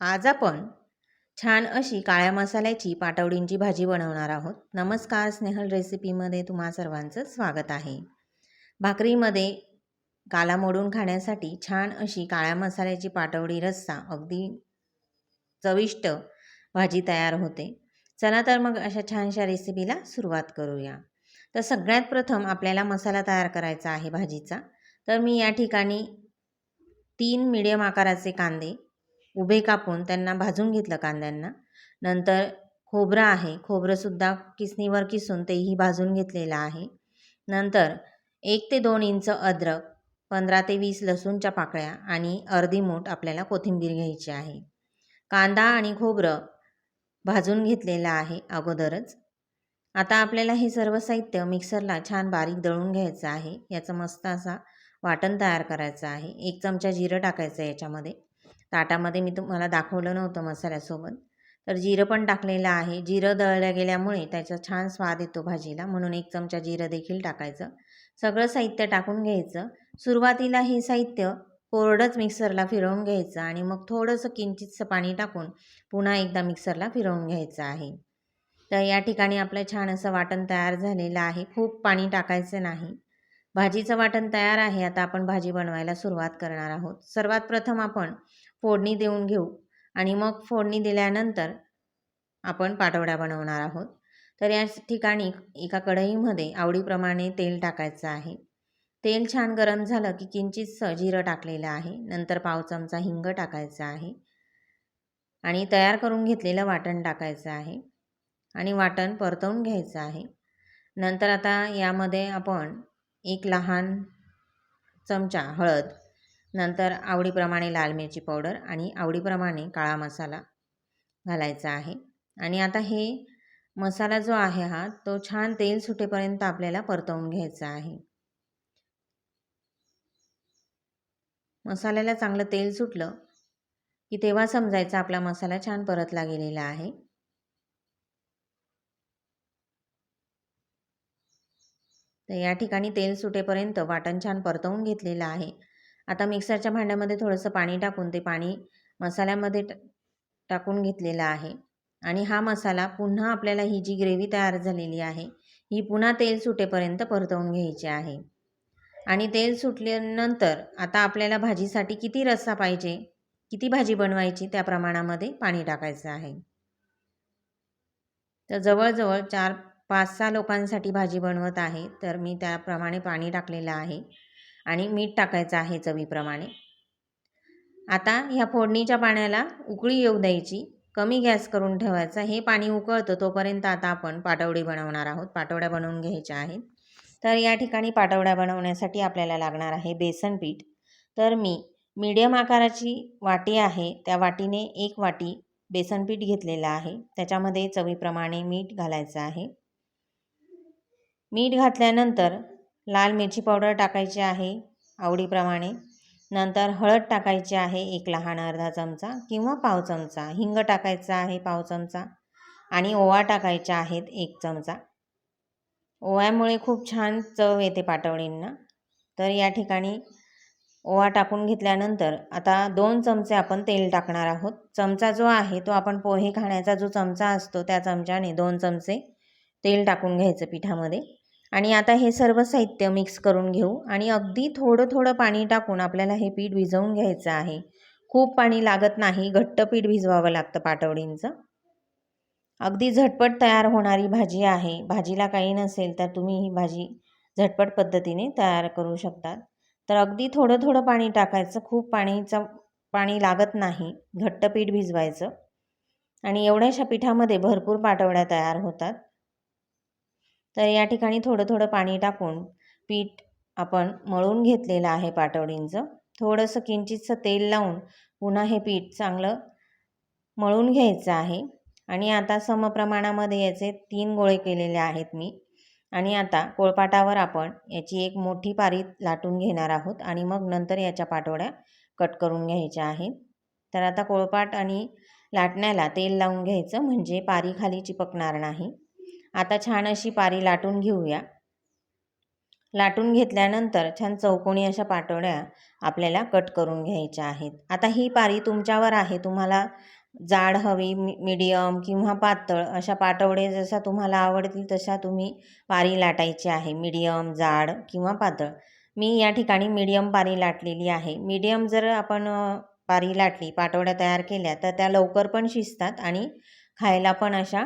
आज आपण छान अशी काळ्या मसाल्याची पाटवडींची भाजी बनवणार आहोत. नमस्कार स्नेहल रेसिपीमध्ये तुम्हा सर्वांचं स्वागत आहे. भाकरीमध्ये काला मोडून खाण्यासाठी छान अशी काळ्या मसाल्याची पाटवडी रस्सा अगदी चविष्ट भाजी तयार होते. चला तर मग अशा छानशा रेसिपीला सुरुवात करूया. तर सगळ्यात प्रथम आपल्याला मसाला तयार करायचा आहे भाजीचा. तर मी या ठिकाणी तीन मिडियम आकाराचे कांदे उभे कापून त्यांना भाजून घेतलं कांद्यांना. नंतर खोबरं आहे. खोबरंसुद्धा किसणीवर किसून तेही भाजून घेतलेलं आहे. नंतर एक ते दोन इंच अद्रक पंधरा ते वीस लसूणच्या पाकळ्या आणि अर्धी मूठ आपल्याला कोथिंबीर घ्यायची आहे. कांदा आणि खोबरं भाजून घेतलेलं आहे अगोदरच. आता आपल्याला हे सर्व साहित्य मिक्सरला छान बारीक दळून घ्यायचं आहे. याचं मस्त असा वाटण तयार करायचं आहे. एक चमचा जिरं टाकायचं आहे याच्यामध्ये. ताटामध्ये मी तुम्हाला दाखवलं नव्हतं मसाल्यासोबत. तर जिरं पण टाकलेलं आहे. जिरं दळल्या गेल्यामुळे त्याचा छान स्वाद येतो भाजीला. म्हणून एक चमचा जिरं देखील टाकायचं. सगळं साहित्य टाकून घ्यायचं. सुरुवातीला हे साहित्य कोरडंच मिक्सरला फिरवून घ्यायचं आणि मग थोडंसं किंचितसं पाणी टाकून पुन्हा एकदा मिक्सरला फिरवून घ्यायचं आहे. तर या ठिकाणी आपलं छान असं वाटण तयार झालेलं आहे. खूप पाणी टाकायचं नाही. भाजीचं वाटण तयार आहे. आता आपण भाजी बनवायला सुरुवात करणार आहोत. सर्वात प्रथम आपण फोडणी देऊन घेऊ. आणि मग फोडणी दिल्यानंतर आपण पाटवड्या बनवणार आहोत. तर या ठिकाणी एका कढईमध्ये आवडीप्रमाणे तेल टाकायचं आहे. तेल छान गरम झालं की किंचितसं जिरं टाकलेलं आहे. नंतर पाव चमचा हिंग टाकायचं आहे. आणि तयार करून घेतलेलं वाटण टाकायचं आहे. आणि वाटण परतवून घ्यायचं आहे. नंतर आता यामध्ये आपण एक लहान चमचा हळद नंतर आवडीप्रमाणे लाल मिरची पावडर आणि आवडीप्रमाणे काळा मसाला घालायचा आहे. आणि आता हे मसाला जो आहे हा तो छान तेल सुटेपर्यंत आपल्याला परतवून घ्यायचा आहे. मसाल्याला चांगलं तेल सुटलं की तेव्हा समजायचा आपला मसाला छान परतला गेलेला आहे. तर या ठिकाणी तेल सुटेपर्यंत वाटण छान परतवून घेतलेलं आहे. आता मिक्सरच्या भांड्यामध्ये थोडंसं पाणी टाकून ते पाणी मसाल्यामध्ये टाकून घेतलेलं आहे. आणि हा मसाला पुन्हा आपल्याला ही जी ग्रेव्ही तयार झालेली आहे ही पुन्हा तेल सुटेपर्यंत परतवून घ्यायची आहे. आणि तेल सुटल्यानंतर आता आपल्याला भाजीसाठी किती रस्सा पाहिजे किती भाजी बनवायची त्या प्रमाणामध्ये पाणी टाकायचं आहे. तर जवळजवळ चार पाच सहा लोकांसाठी भाजी बनवत आहे तर मी त्याप्रमाणे पाणी टाकलेलं आहे. आणि मीठ टाकायचं आहे चवीप्रमाणे. आता ह्या फोडणीच्या पाण्याला उकळी येऊ द्यायची. कमी गॅस करून ठेवायचा. हे पाणी उकळतं तोपर्यंत आता आपण पाटवडी बनवणार आहोत. पाटवड्या बनवून घ्यायच्या आहेत. तर या ठिकाणी पाटवड्या बनवण्यासाठी आपल्याला लागणार आहे बेसन पीठ. तर मी मीडियम आकाराची वाटी आहे. त्या वाटीने एक वाटी बेसन पीठ घेतलेलं आहे. त्याच्यामध्ये चवीप्रमाणे मीठ घालायचं आहे. मीठ घातल्यानंतर लाल मिरची पावडर टाकायची आहे आवडीप्रमाणे. नंतर हळद टाकायची आहे एक लहान अर्धा चमचा किंवा पाव चमचा. हिंग टाकायचा आहे पाव चमचा. आणि ओवा टाकायच्या आहेत एक चमचा. ओव्यामुळे खूप छान चव येते पाटवणींना तर या ठिकाणी ओवा टाकून घेतल्यानंतर आता दोन चमचे आपण तेल टाकणार आहोत. चमचा जो आहे तो आपण पोहे खाण्याचा जो चमचा असतो त्या चमच्याने दोन चमचे तेल टाकून घ्यायचं पिठामध्ये. आणि आता हे सर्व साहित्य मिक्स करून घेऊ आणि अगदी थोडं थोडं पाणी टाकून आपल्याला हे पीठ भिजवून घ्यायचं आहे. खूप पाणी लागत नाही घट्ट पीठ भिजवावं लागतं पाटवडींचं. अगदी झटपट तयार होणारी भाजी आहे. भाजीला काही नसेल तर तुम्ही ही भाजी झटपट पद्धतीने तयार करू शकतात. तर अगदी थोडं थोडं पाणी टाकायचं. खूप पाणीचं पाणी लागत नाही घट्ट पीठ भिजवायचं. आणि एवढ्याशा पिठामध्ये भरपूर पाटवड्या तयार होतात. तर या ठिकाणी थोडं थोडं पाणी टाकून पीठ आपण मळून घेतलेलं आहे पाटवडींचं. थोडंसं किंचितसं तेल लावून पुन्हा हे पीठ चांगलं मळून घ्यायचं आहे. आणि आता समप्रमाणामध्ये याचे तीन गोळे केलेले आहेत मी. आणि आता कोळपाटावर आपण याची एक मोठी पारी लाटून घेणार आहोत आणि मग नंतर याच्या पाटवड्या कट करून घ्यायच्या आहेत. तर आता कोळपाट आणि लाटण्याला तेल लावून घ्यायचं म्हणजे पारी खाली चिपकणार नाही. आता छान अशी पारी लाटून घेऊया. लाटून घेतल्यानंतर छान चौकोनी अशा पाटोड्या आपल्याला कट करून घ्यायच्या आहेत. आता ही पारी तुमच्यावर आहे. तुम्हाला जाड हवी मीडियम किंवा पातळ अशा पाटवडे जसा तुम्हाला आवडतील तशा तुम्ही पारी लाटायची आहे. मीडियम जाड किंवा पातळ. मी या ठिकाणी मीडियम पारी लाटलेली आहे. मीडियम जर आपण पारी लाटली पाटवड्या तयार केल्या तर त्या लवकर पण शिजतात आणि खायला पण अशा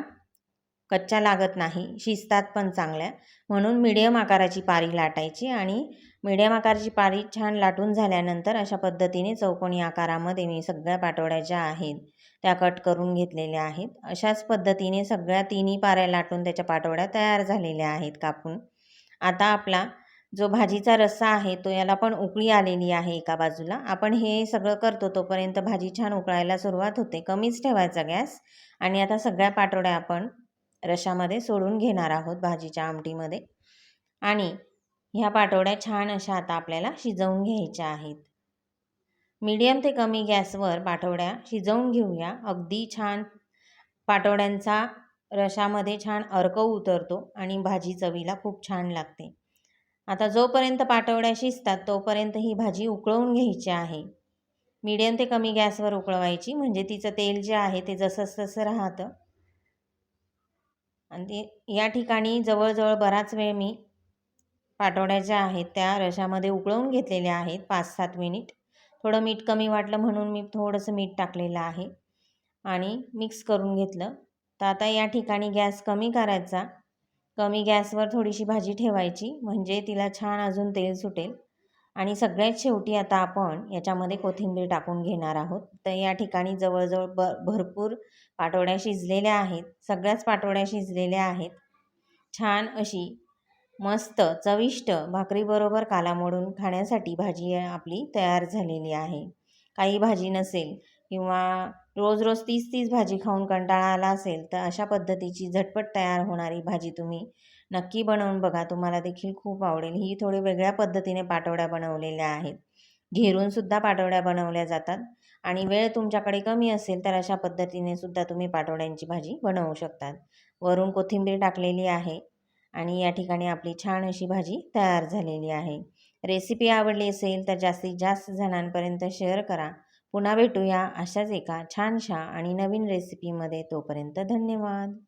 कच्च्या लागत नाही शिजतात पण चांगल्या. म्हणून मिडियम आकाराची पारी लाटायची आणि मिडियम आकाराची पारी छान लाटून झाल्यानंतर अशा पद्धतीने चौकोनी आकारामध्ये मी सगळ्या पाठवड्या ज्या आहेत त्या कट करून घेतलेल्या आहेत. अशाच पद्धतीने सगळ्या तिन्ही पाऱ्या लाटून त्याच्या पाठवड्या तयार झालेल्या आहेत कापून. आता आपला जो भाजीचा रस्सा आहे तो याला पण उकळी आलेली आहे एका बाजूला. आपण हे सगळं करतो तोपर्यंत भाजी छान उकळायला सुरुवात होते. कमीच ठेवायचा गॅस आणि आता सगळ्या पाठवड्या आपण रशामध्ये सोडून घेणार आहोत भाजीच्या आमटीमध्ये. आणि ह्या पाटोड्या छान अशा आता आपल्याला शिजवून घ्यायच्या आहेत. मीडियम ते कमी गॅसवर पाटोड्या शिजवून घेऊया. अगदी छान पाटोड्यांचा रशामध्ये छान अर्क उतरतो आणि भाजी चवीला खूप छान लागते. आता जोपर्यंत पाटवड्या शिजतात तोपर्यंत ही भाजी उकळवून घ्यायची आहे. मीडियम ते कमी गॅसवर उकळवायची म्हणजे तिचं तेल जे आहे ते जसं तसं राहतं. आणि ते या ठिकाणी जवळजवळ बराच वेळ मी पाठवड्याच्या आहेत त्या रशामध्ये उकळवून घेतलेल्या आहेत पाच सात मिनिट. थोडं मीठ कमी वाटलं म्हणून मी थोडंसं मीठ टाकलेलं आहे आणि मिक्स करून घेतलं. तर आता या ठिकाणी गॅस कमी करायचा. कमी गॅसवर थोडीशी भाजी ठेवायची म्हणजे तिला छान अजून तेल सुटेल. आणि सगळ्यात शेवटी आता आपण याच्यामध्ये कोथिंबीर टाकून घेणार आहोत. तर या ठिकाणी जवळजवळ ब भरपूर पाटोड्या शिजलेल्या आहेत. सगळ्याच पाटोड्या शिजलेल्या आहेत. छान अशी मस्त चविष्ट भाकरीबरोबर काला मोडून खाण्यासाठी भाजी आपली तयार झालेली आहे. काही भाजी नसेल किंवा रोज रोज तीच तीच भाजी खाऊन कंटाळा आला असेल तर अशा पद्धतीची झटपट तयार होणारी भाजी तुम्ही नक्की बनवून बघा. तुम्हाला देखील खूप आवडेल. ही थोडी वेगळ्या पद्धतीने पाटवड्या बनवलेल्या आहेत. घेरूनसुद्धा पाटवड्या बनवल्या जातात आणि वेळ तुमच्याकडे कमी असेल तर अशा पद्धतीने सुद्धा तुम्ही पाटवड्यांची भाजी बनवू शकतात. वरून कोथिंबीर टाकलेली आहे आणि या ठिकाणी आपली छान अशी भाजी तयार झालेली आहे. रेसिपी आवडली असेल तर जास्तीत जास्त जणांपर्यंत शेअर करा. पुन्हा भेटूया अशाच एका छानशा आणि नवीन रेसिपीमध्ये तोपर्यंत धन्यवाद.